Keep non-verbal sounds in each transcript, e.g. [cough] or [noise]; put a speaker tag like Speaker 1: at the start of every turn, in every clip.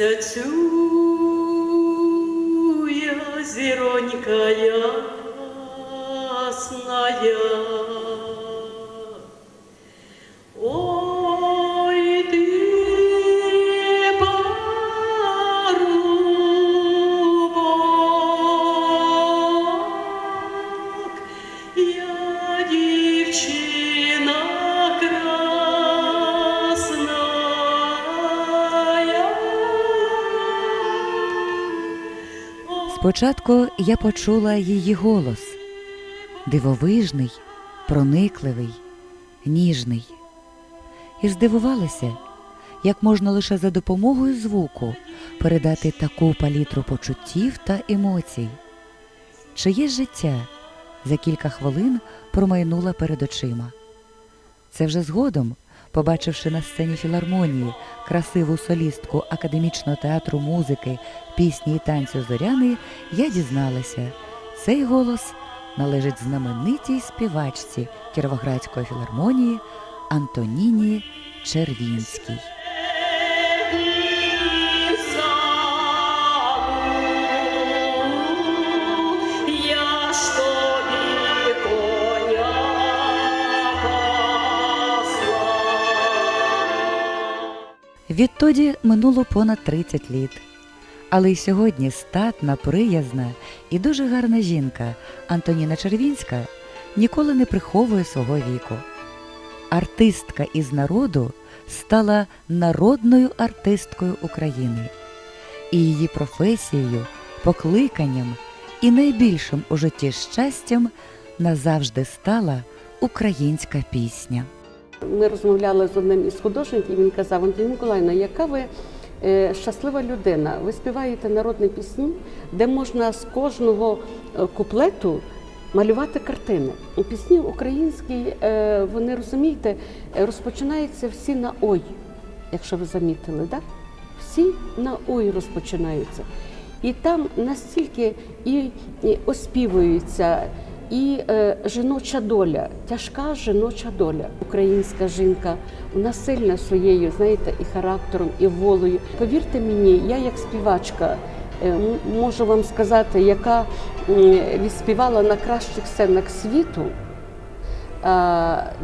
Speaker 1: Місяцю я зіронька ясная.
Speaker 2: Спочатку я почула її голос дивовижний, проникливий, ніжний. І здивувалася, як можна лише за допомогою звуку передати таку палітру почуттів та емоцій. Чиє життя за кілька хвилин промайнула перед очима. Це вже згодом, побачивши на сцені філармонії красиву солістку академічного театру музики, пісні і танцю Зоряни, я дізналася, цей голос належить знаменитій співачці Кіровоградської філармонії Антоніні Червінській. Відтоді минуло понад 30 літ. Але й сьогодні статна, приязна і дуже гарна жінка Антоніна Червінська ніколи не приховує свого віку. Артистка із народу стала народною артисткою України, і її професією, покликанням і найбільшим у житті щастям назавжди стала українська пісня.
Speaker 3: Ми розмовляли з одним із художників, він казав, Антоні Миколаївна, яка ви е, щаслива людина. Ви співаєте народні пісні, де можна з кожного е, куплету малювати картини. І Пісні українські, е, вони розумієте, розпочинаються всі на ой, якщо ви замітили, так? Всі на ой розпочинаються. І там настільки і, і оспівуються, і е, жіноча доля, тяжка жіноча доля. Українська жінка, вона сильна своєю, знаєте, і характером, і волею. Повірте мені, я як співачка е, можу вам сказати, яка м, відспівала на кращих сценах світу.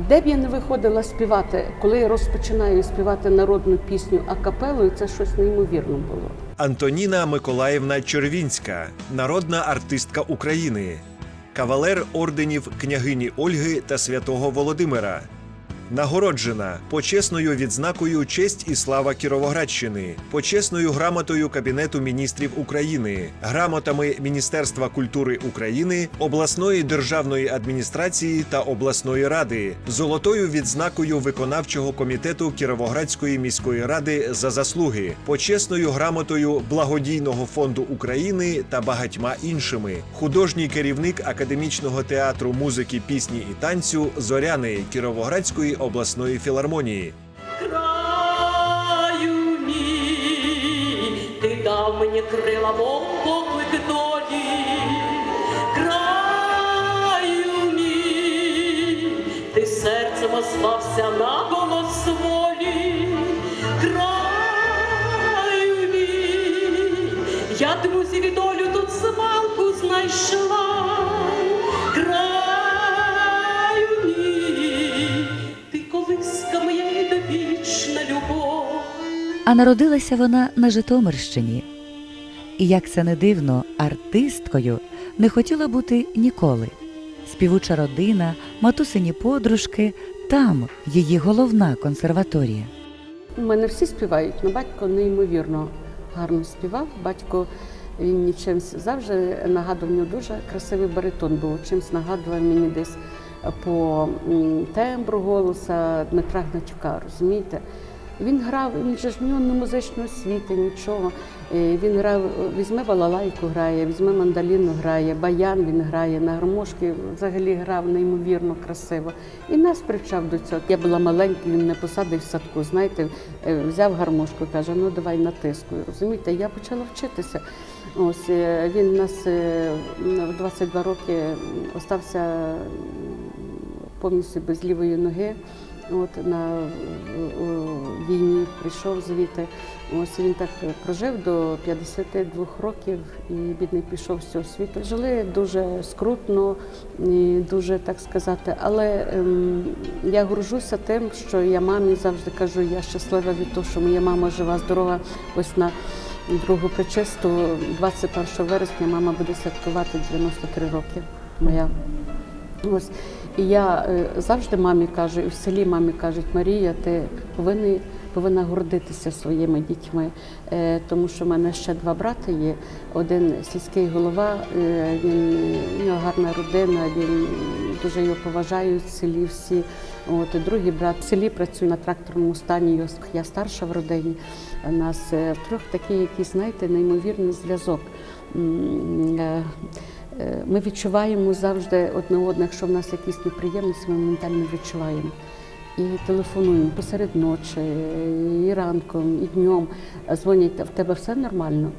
Speaker 3: Де б я не виходила співати, коли я розпочинаю співати народну пісню акапелою, це щось неймовірно було.
Speaker 4: Антоніна Миколаївна Червінська, народна артистка України, кавалер орденів княгині Ольги та святого Володимира. Нагороджена почесною відзнакою Честь і слава Кіровоградщини, почесною грамотою Кабінету міністрів України, грамотами Міністерства культури України, обласної державної адміністрації та обласної ради, золотою відзнакою виконавчого комітету Кіровоградської міської ради за заслуги, почесною грамотою Благодійного фонду України та багатьма іншими. Художній керівник академічного театру музики, пісні і танцю Зоряни Кіровоградської обласної філармонії.
Speaker 1: краю мій, ти дав мені крила, мов поклик долі. Краю мій, ти серцем озвався на голос волі. Краю мій, я друзів і долю тут змалку знайшла.
Speaker 2: А народилася вона на Житомирщині. І як це не дивно, артисткою не хотіла бути ніколи. Співуча родина, матусині подружки там її головна консерваторія.
Speaker 3: У мене всі співають, але батько неймовірно гарно співав. Батько він мені завжди нагадував, нього дуже красивий баритон був, чимсь нагадував мені десь по тембру голоса Дмитра Гнатюка, розумієте? Він грав, він же ж в нього не музичної освіти, нічого. Е, Він грав, візьме балалайку грає, візьме мандаліну грає, баян він грає, на гармошки взагалі грав неймовірно красиво. І нас привчав до цього. Я була маленька, він мене посадив в садку, знаєте, е, взяв гармошку каже, ну давай натискуй. Розумієте, я почала вчитися. Ось е, він нас в 22 роки остався повністю без лівої ноги. От на війні прийшов звідти. Ось він так прожив до 52 років і бідний пішов з цього світу. Жили дуже скрутно, і дуже так сказати. Але ем, я горжуся тим, що я мамі завжди кажу, я щаслива від того, що моя мама жива, здорова. Ось на другу причисту, 21 вересня, мама буде святкувати 93 роки. Моя Ось і я е, завжди мамі кажу, і в селі мамі кажуть, Марія, ти повинна, повинна гордитися своїми дітьми, Е, тому що в мене ще два брати є. Один сільський голова, е, він у нього гарна родина, він дуже його поважають в селі всі. От і другий брат в селі працює на тракторному стані. Я старша в родині. У нас втрьох такий якийсь, знаєте, неймовірний зв'язок. Е, Ми відчуваємо завжди одне одне, якщо в нас якісь неприємності, ми моментально відчуваємо. І телефонуємо посеред ночі, і ранком, і днем. Дзвонять, в тебе все нормально.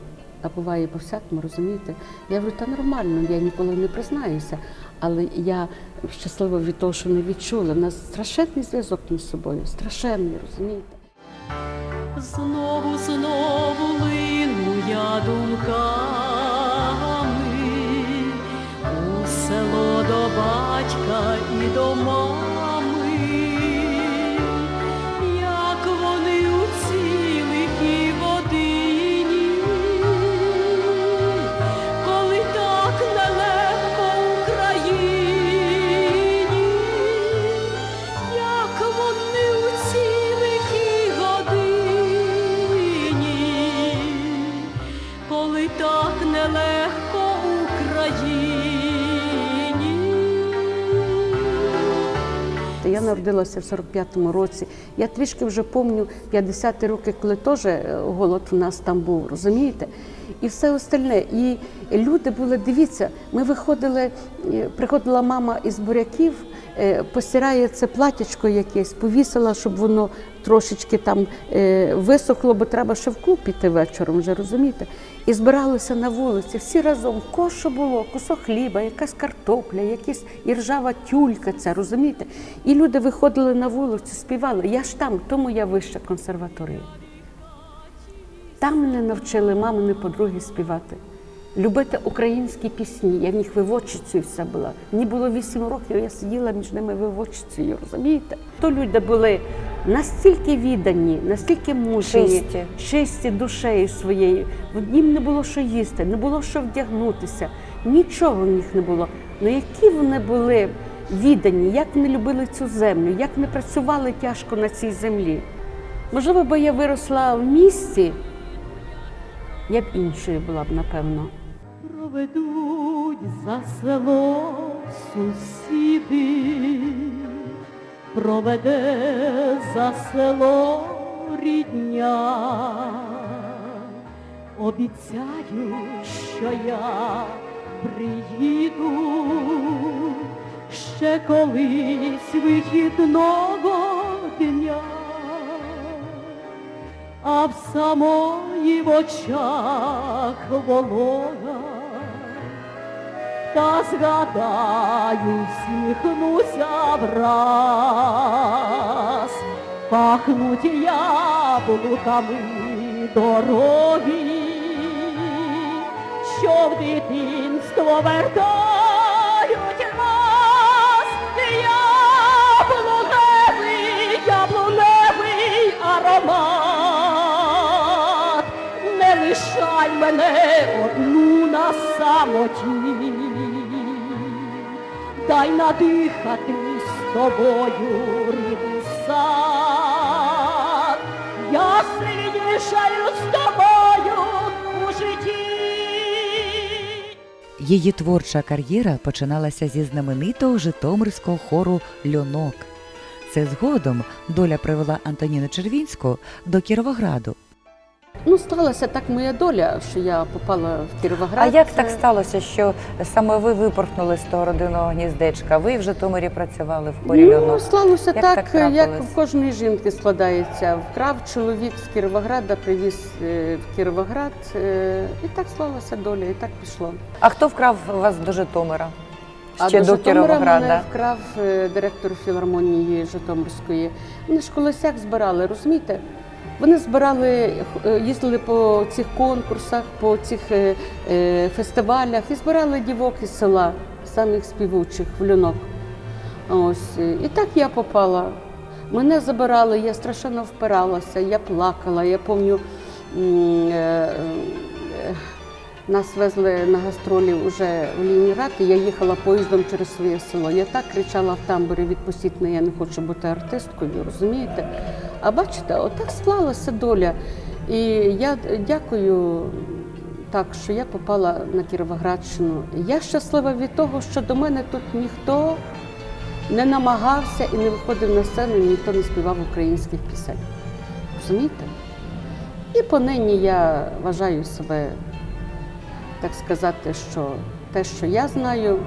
Speaker 3: А буває по-всякому, розумієте? Я говорю, та нормально, я ніколи не признаюся. Але я щаслива від того, що не відчула. У нас страшенний зв'язок між собою, страшенний, розумієте?
Speaker 1: Знову, знову лину я думками батька і до
Speaker 3: народилася в 45-му році. Я трішки вже пам'ятаю 50-ті роки, коли теж е, голод у нас там був, розумієте? І все остальне. І люди були, дивіться, ми виходили, е, приходила мама із буряків, постирає це платячко якесь, повісила, щоб воно трошечки там е, висохло, бо треба ще в клуб піти вечором, вже розумієте? І збиралися на вулиці всі разом. Ко що було, кусок хліба, якась картопля, якась і ржава тюлька, ця, розумієте? І люди виходили на вулицю, співали. Я ж там, тому я вища консерваторія. Там мене навчили мамини подруги співати. Любити українські пісні. Я в них виводчицею вся була. Мені було 8 років, я сиділа між ними виводчицею, розумієте? То люди були настільки віддані, настільки мужні,
Speaker 2: Чисті.
Speaker 3: чисті душею своєю. Їм не було що їсти, не було що вдягнутися, нічого в них не було. Ну які вони були віддані, як вони любили цю землю, як вони працювали тяжко на цій землі. Можливо, бо я виросла в місті, я б іншою була б, напевно.
Speaker 1: Проведуть за село сусіди, проведе за село рідня. Обіцяю, що я приїду. Ще колись вихідного дня. А в самої в очах волога, та згадаю, всміхнуся враз, пахнуть яблуками дороги, що в дитинство вертають нас, яблуневий, яблуневий аромат, не лишай мене одну на самоті, дай надихати з тобою рідний сад, я сильнішаю з тобою у житті.
Speaker 2: Її творча кар'єра починалася зі знаменитого житомирського хору Льонок. Це згодом доля привела Антоніну Червінську до Кіровограду.
Speaker 3: Ну, сталася так моя доля, що я попала в Кіровоград.
Speaker 5: А як так сталося, що саме ви випорхнули з того родинного гніздечка? Ви в Житомирі працювали в хорі
Speaker 3: Ну, склалося
Speaker 5: Як
Speaker 3: так,
Speaker 5: так
Speaker 3: як в кожної жінки складається. Вкрав чоловік з Кіровограда, привіз е, в Кіровоград, е, і так склалася доля, і так пішло.
Speaker 5: А хто вкрав вас до Житомира?
Speaker 3: А
Speaker 5: ще
Speaker 3: до
Speaker 5: Кіровограда.
Speaker 3: мене вкрав е, директор філармонії Житомирської. Вони ж колосяк збирали, розумієте? Вони збирали, е, їздили по цих конкурсах, по цих е, е, фестивалях і збирали дівок із села, самих співучих в люнок. Ось. І так я попала. Мене забирали, я страшенно впиралася, я плакала. Я пам'ятаю, нас везли на гастролі вже в Лінінград, і я їхала поїздом через своє село. Я так кричала в тамбурі, відпустіть мене, я не хочу бути артисткою, розумієте? А бачите, отак склалася доля. І я дякую так, що я попала на Кіровоградщину. Я щаслива від того, що до мене тут ніхто не намагався і не виходив на сцену, і ніхто не співав українських пісень. Розумієте? І понині я вважаю себе, так сказати, що те, що я знаю,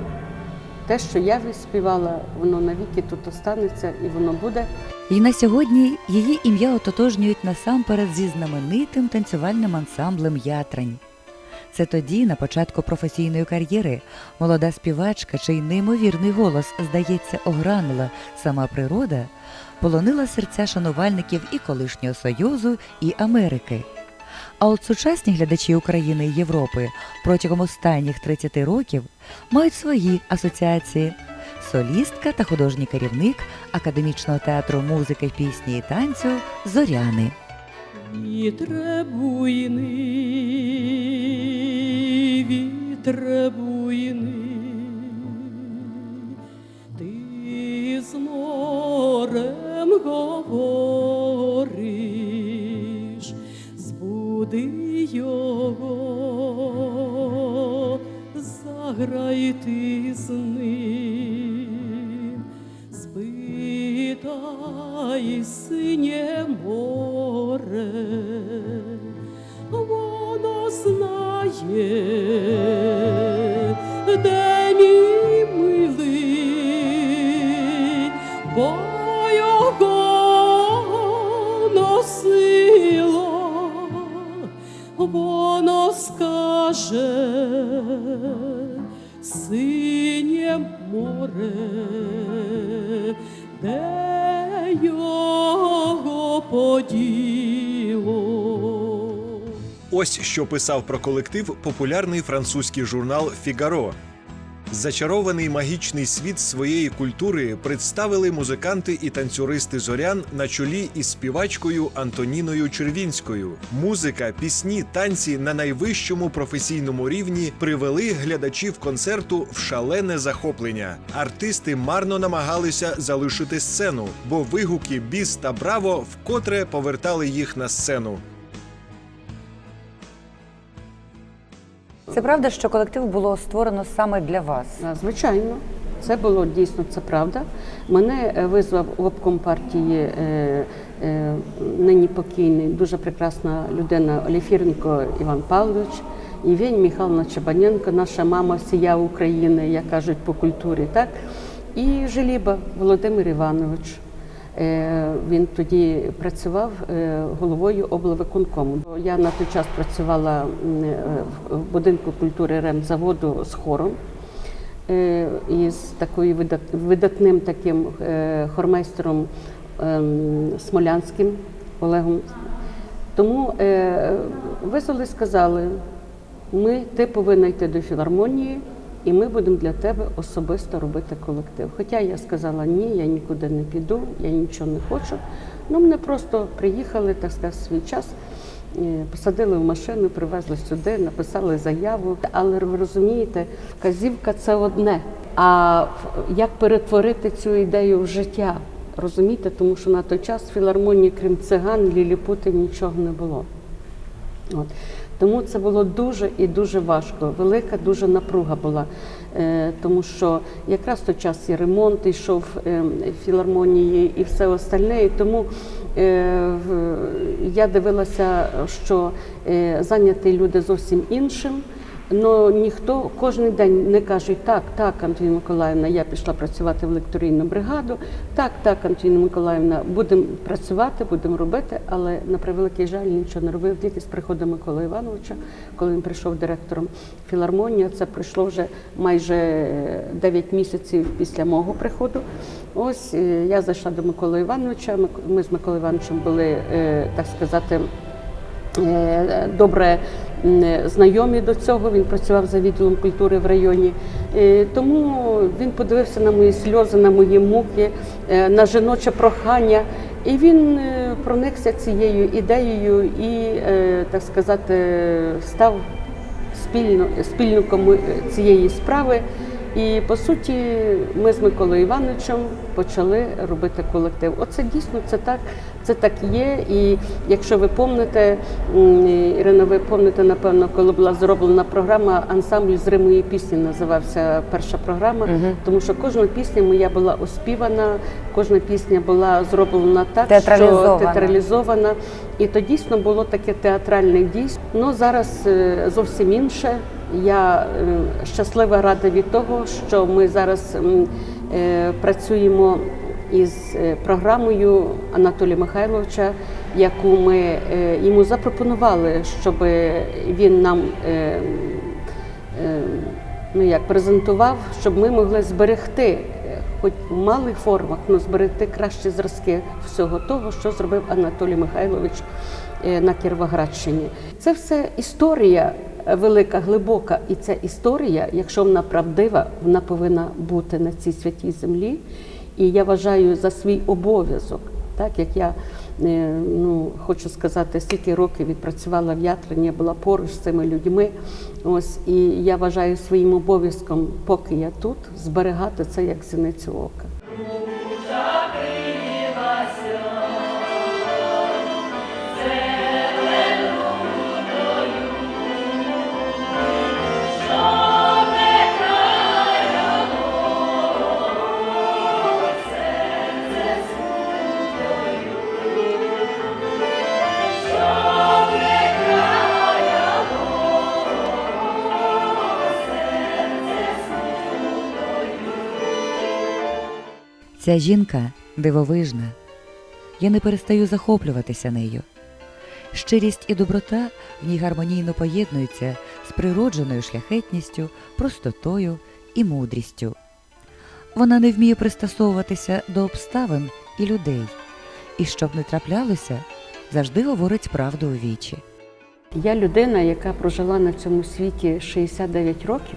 Speaker 3: те, що я відспівала, воно навіки тут останеться і воно буде.
Speaker 2: І на сьогодні її ім'я ототожнюють насамперед зі знаменитим танцювальним ансамблем Ятрань. Це тоді, на початку професійної кар'єри, молода співачка, чий неймовірний голос, здається, огранула сама природа, полонила серця шанувальників і колишнього Союзу, і Америки. А от сучасні глядачі України і Європи протягом останніх 30 років мають свої асоціації. Солістка та художній керівник академічного театру музики, пісні і танцю Зоряни.
Speaker 1: Вітре буйний, вітре буйний, ти з морем говориш, збуди його, заграй ти з ним, спитай синє море, воно знає, де мій милий, бо його носило, воно скаже синє море,
Speaker 4: Ось що писав про колектив популярний французький журнал Фігаро. Зачарований магічний світ своєї культури представили музиканти і танцюристи зорян на чолі із співачкою Антоніною Червінською. Музика, пісні, танці на найвищому професійному рівні привели глядачів концерту в шалене захоплення. Артисти марно намагалися залишити сцену, бо вигуки біс та браво вкотре повертали їх на сцену.
Speaker 5: Це правда, що колектив було створено саме для вас.
Speaker 3: Звичайно, це було дійсно це правда. Мене е, визвав обком партії е, е, нині покійний, дуже прекрасна людина Оліфіренко Іван Павлович, і Євгенія Михайловна Чебаненко, наша мама всія України, як кажуть по культурі, так? І Желіба Володимир Іванович. Е, Він тоді працював е, головою облвиконкому. Я на той час працювала е, в будинку культури ремзаводу з хором із такою видатним таким хормейстером ем, Смолянським Олегом. Тому визвали, сказали, ми, ти повинна йти до філармонії, і ми будемо для тебе особисто робити колектив. Хоча я сказала, ні, я нікуди не піду, я нічого не хочу. Ну, мене просто приїхали, так сказати, свій час. е, Посадили в машину, привезли сюди, написали заяву. Але ви розумієте, вказівка це одне. А як перетворити цю ідею в життя? Розумієте, тому що на той час в філармонії, крім циган, ліліпутів нічого не було. От. Тому це було дуже і дуже важко. Велика дуже напруга була, е, тому що якраз той час і ремонт йшов е, філармонії і все остальне. І тому е, я дивилася, що зайняті люди зовсім іншим. Ну ніхто кожен день не каже, так, так, Антоніна Миколаївна, я пішла працювати в лекторійну бригаду. Так, так, Антоніна Миколаївна, будемо працювати, будемо робити, але на превеликий жаль нічого не робив. Тільки з приходом Миколи Івановича, коли він прийшов директором філармонії, це пройшло вже майже 9 місяців після мого приходу. Ось е, я зайшла до Миколи Івановича. Ми з Миколою Івановичем були, е, так сказати, е, добре знайомі до цього. Він працював за відділом культури в районі. Е, Тому він подивився на мої сльози, на мої муки, е, на жіноче прохання. І він е, проникся цією ідеєю і, так сказати, став спільно, спільником цієї справи. І по суті, ми з Миколою Івановичем почали робити колектив. Оце дійсно це так, це так є. І якщо ви помните, Ірина, ви помните, напевно, коли була зроблена програма ансамбль з римої пісні, називався перша програма, тому що кожна пісня моя була оспівана, кожна пісня була зроблена так, що
Speaker 5: Театралізована.
Speaker 3: театралізована. І то дійсно було таке театральне дійство. Ну зараз е, зовсім інше. Я е, щаслива рада від того, що ми зараз е, працюємо із е, програмою Анатолія Михайловича, яку ми йому запропонували, щоб він нам ну як презентував, щоб ми могли зберегти, хоч в малих формах, але зберегти кращі зразки всього того, що зробив Анатолій Михайлович на Кіровоградщині. Це все історія велика, глибока, і ця історія, якщо вона правдива, вона повинна бути на цій святій землі. І я вважаю за свій обов'язок, так як я е, ну, хочу сказати, стільки років відпрацювала в Ятлині, я була поруч з цими людьми. Ось і я вважаю своїм обов'язком, поки я тут, зберігати це як зіницю ока.
Speaker 2: Ця жінка дивовижна. Я не перестаю захоплюватися нею. Щирість і доброта в ній гармонійно поєднуються з природженою шляхетністю, простотою і мудрістю. Вона не вміє пристосовуватися до обставин і людей, і щоб не траплялося, завжди говорить правду у вічі.
Speaker 3: Я людина, яка прожила на цьому світі 69 років.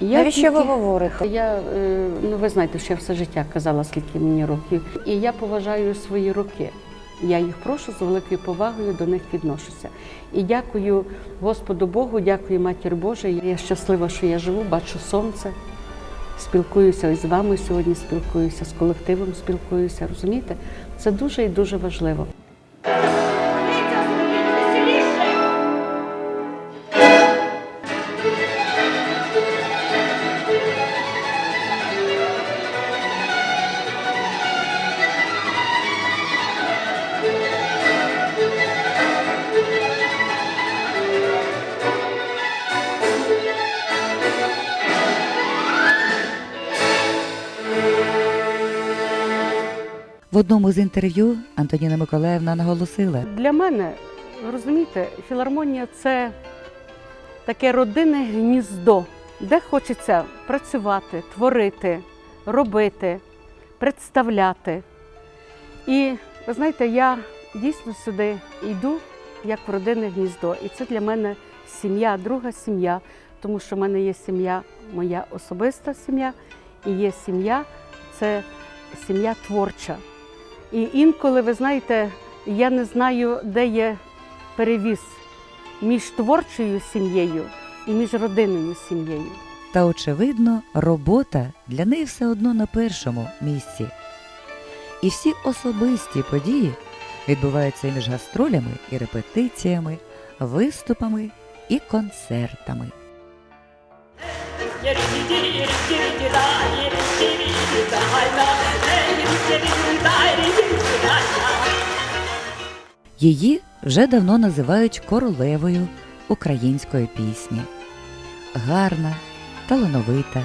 Speaker 3: Я
Speaker 5: Навіщо ви говорите?
Speaker 3: Я, е, ну ви знаєте, що я все життя казала, скільки мені років. І я поважаю свої роки. Я їх прошу з великою повагою до них відношуся. І дякую Господу Богу, дякую Матір Божій. Я щаслива, що я живу, бачу сонце. Спілкуюся із вами сьогодні, спілкуюся з колективом, спілкуюся. Розумієте? Це дуже і дуже важливо.
Speaker 2: В одному з інтерв'ю Антоніна Миколаївна наголосила,
Speaker 3: Для мене, розумієте, філармонія це таке родинне гніздо, де хочеться працювати, творити, робити, представляти. І ви знаєте, я дійсно сюди йду як в родинне гніздо. І це для мене сім'я, друга сім'я, тому що в мене є сім'я, моя особиста сім'я, і є сім'я це сім'я творча. І інколи, ви знаєте, я не знаю, де є перевіз між творчою сім'єю і між родинною сім'єю.
Speaker 2: та очевидно, робота для неї все одно на першому місці. І всі особисті події відбуваються між гастролями і репетиціями, виступами і концертами. Її вже давно називають королевою української пісні. Гарна, талановита.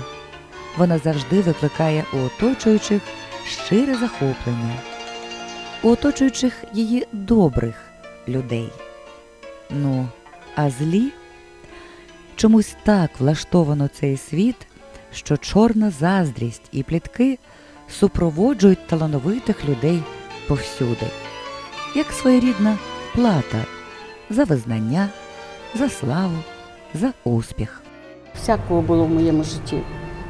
Speaker 2: Вона завжди викликає у оточуючих щире захоплення, у оточуючих її добрих людей. Ну, а злі чомусь так влаштовано цей світ, що чорна заздрість і плітки супроводжують талановитих людей повсюди, як своєрідна плата за визнання, за славу, за успіх.
Speaker 3: Всякого було в моєму житті.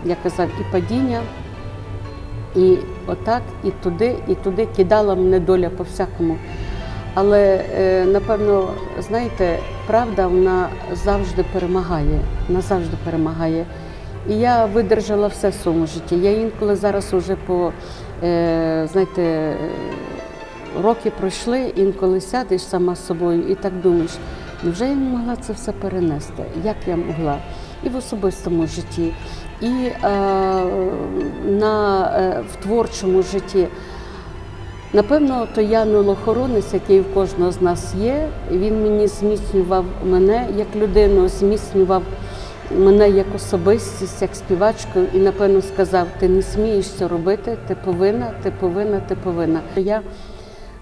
Speaker 3: Я казав, і падіння, і отак, і туди, і туди кидала мене доля по всякому. Але е, напевно, знаєте, правда вона завжди перемагає. Вона завжди перемагає. І я видержала все в своєму житті. Я інколи зараз уже по е, знаєте, роки пройшли, інколи сядеш сама з собою і так думаєш, невже я не могла це все перенести? Як я могла? І в особистому житті, і е, на, е, в творчому житті. Напевно, то янголохоронець, який в кожного з нас є, він мені зміцнював мене як людину, зміцнював мене як особистість, як співачку, і напевно сказав: ти не смієш це робити, ти повинна, ти повинна, ти повинна. Я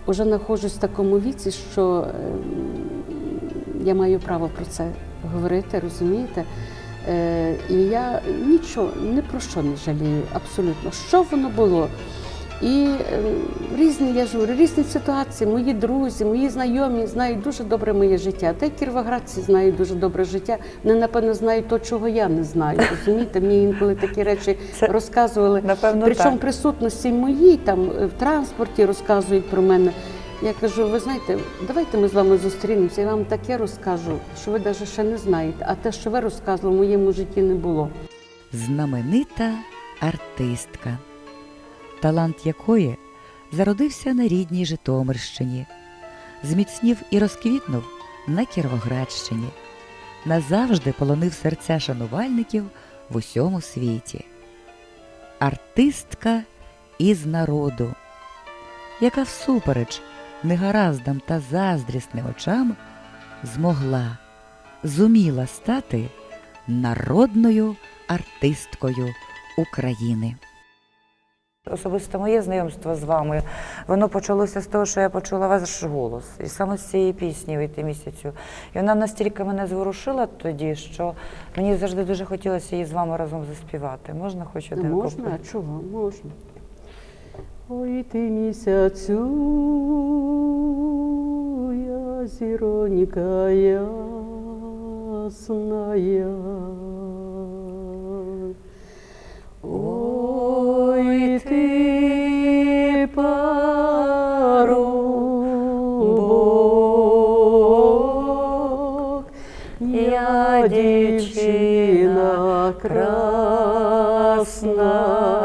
Speaker 3: вже знаходжусь в такому віці, що ем, я маю право про це говорити, розумієте? Е, І я нічого, ні про що не жалію, абсолютно. Що воно було? І е, різні, я ж різні ситуації. Мої друзі, мої знайомі знають дуже добре моє життя. Та й кіровоградці знають дуже добре життя. Вони, напевно, знають то, чого я не знаю. Розумієте, мені інколи такі речі [laughs]
Speaker 5: Це,
Speaker 3: розказували.
Speaker 5: Напевно,
Speaker 3: Причому
Speaker 5: так.
Speaker 3: присутності моїй там е, в транспорті розказують про мене. Я кажу, ви знаєте, давайте ми з вами зустрінемося, я вам таке розкажу, що ви навіть ще не знаєте. А те, що ви розказували, в моєму житті не було.
Speaker 2: знаменита артистка, талант якої зародився на рідній Житомирщині, зміцнів і розквітнув на Кіровоградщині, назавжди полонив серця шанувальників в усьому світі. Артистка із народу, яка всупереч негараздам та заздрісним очам змогла, зуміла стати народною артисткою України.
Speaker 5: Особисто моє знайомство з вами, воно почалося з того, що я почула ваш голос. І саме з цієї пісні «Вийти місяцю. І вона настільки мене зворушила тоді, що мені завжди дуже хотілося її з вами разом заспівати. Можна хоч один
Speaker 3: Можна?
Speaker 5: куплет?
Speaker 3: А чого? Можна. Ой ти місяцю, я зіронька ясная. Ой красная.